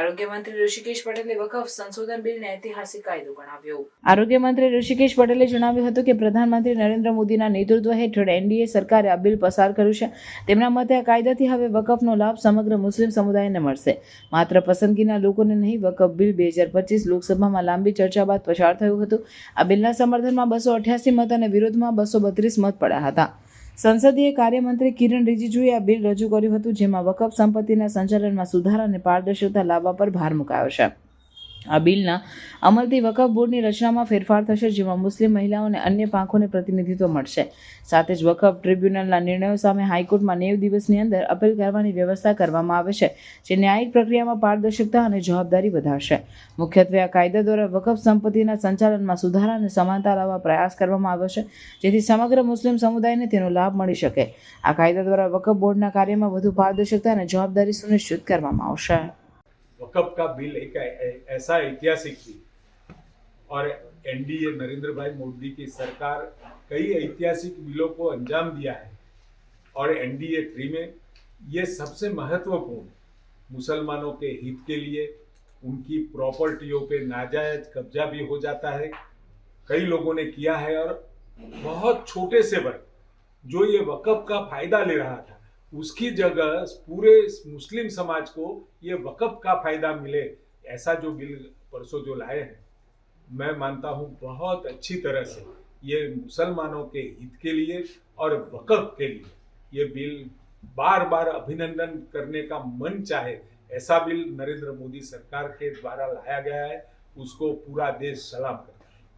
આરોગ્ય મંત્રી ઋષિકેશ પટેલે વકફ સંશોધન બિલને ઐતિહાસિક કાયદો ગણાવ્યો. આરોગ્ય મંત્રી ઋષિકેશ પટેલે જણાવ્યું હતું કે પ્રધાનમંત્રી નરેન્દ્ર મોદીના નેતૃત્વ હેઠળ એનડીએ સરકારે આ બિલ પસાર કર્યું છે. તેમના મતે આ કાયદાથી હવે વકફનો લાભ સમગ્ર મુસ્લિમ સમુદાયને મળશે. માત્ર પસંદગીના લોકોને નહીં, વકફ બિલ બે હજાર પચીસ લોકસભામાં લાંબી ચર્ચા બાદ પસાર થયું હતું. આ બિલના સમર્થનમાં બસો અઠ્યાસી મત અને વિરોધમાં બસો બત્રીસ મત પડ્યા હતા. સંસદીય કાર્યમંત્રી કિરણ રિજિજુએ આ બિલ રજૂ કર્યું હતું, જેમાં વકફ સંપત્તિના સંચાલનમાં સુધાર અને પારદર્શિતા લાવવા પર ભાર મુકાયો છે. આ બિલના અમલથી વકફ બોર્ડની રચનામાં ફેરફાર થશે, જેમાં મુસ્લિમ મહિલાઓ અને અન્ય પાંખોને પ્રતિનિધિત્વ મળશે. સાથે જ વકફ ટ્રિબ્યુનલના નિર્ણયો સામે હાઈકોર્ટમાં નેવ દિવસની અંદર અપીલ કરવાની વ્યવસ્થા કરવામાં આવે છે, જે ન્યાયિક પ્રક્રિયામાં પારદર્શકતા અને જવાબદારી વધારશે. મુખ્યત્વે આ કાયદા દ્વારા વકફ સંપત્તિના સંચાલનમાં સુધારા અને સમાનતા લાવવા પ્રયાસ કરવામાં આવ્યો છે, જેથી સમગ્ર મુસ્લિમ સમુદાયને તેનો લાભ મળી શકે. આ કાયદા દ્વારા વકફ બોર્ડના કાર્યમાં વધુ પારદર્શકતા અને જવાબદારી સુનિશ્ચિત કરવામાં આવશે. वकफ का बिल एक ऐसा ऐतिहासिक बिल और एनडीए नरेंद्र भाई मोदी की सरकार कई ऐतिहासिक बिलों को अंजाम दिया है। और एनडीए थ्री में ये सबसे महत्वपूर्ण मुसलमानों के हित के लिए, उनकी प्रॉपर्टियों पे नाजायज कब्जा भी हो जाता है। कई लोगों ने किया है और बहुत छोटे से वर्ग जो ये वकफ का फ़ायदा ले रहा था उसकी जगह पूरे मुस्लिम समाज को ये वकफ का फ़ायदा मिले। ऐसा जो बिल परसों जो लाए हैं, मैं मानता हूँ बहुत अच्छी तरह से ये मुसलमानों के हित के लिए और वकफ के लिए ये बिल बार बार अभिनंदन करने का मन चाहे, ऐसा बिल नरेंद्र मोदी सरकार के द्वारा लाया गया है, उसको पूरा देश सलाम करता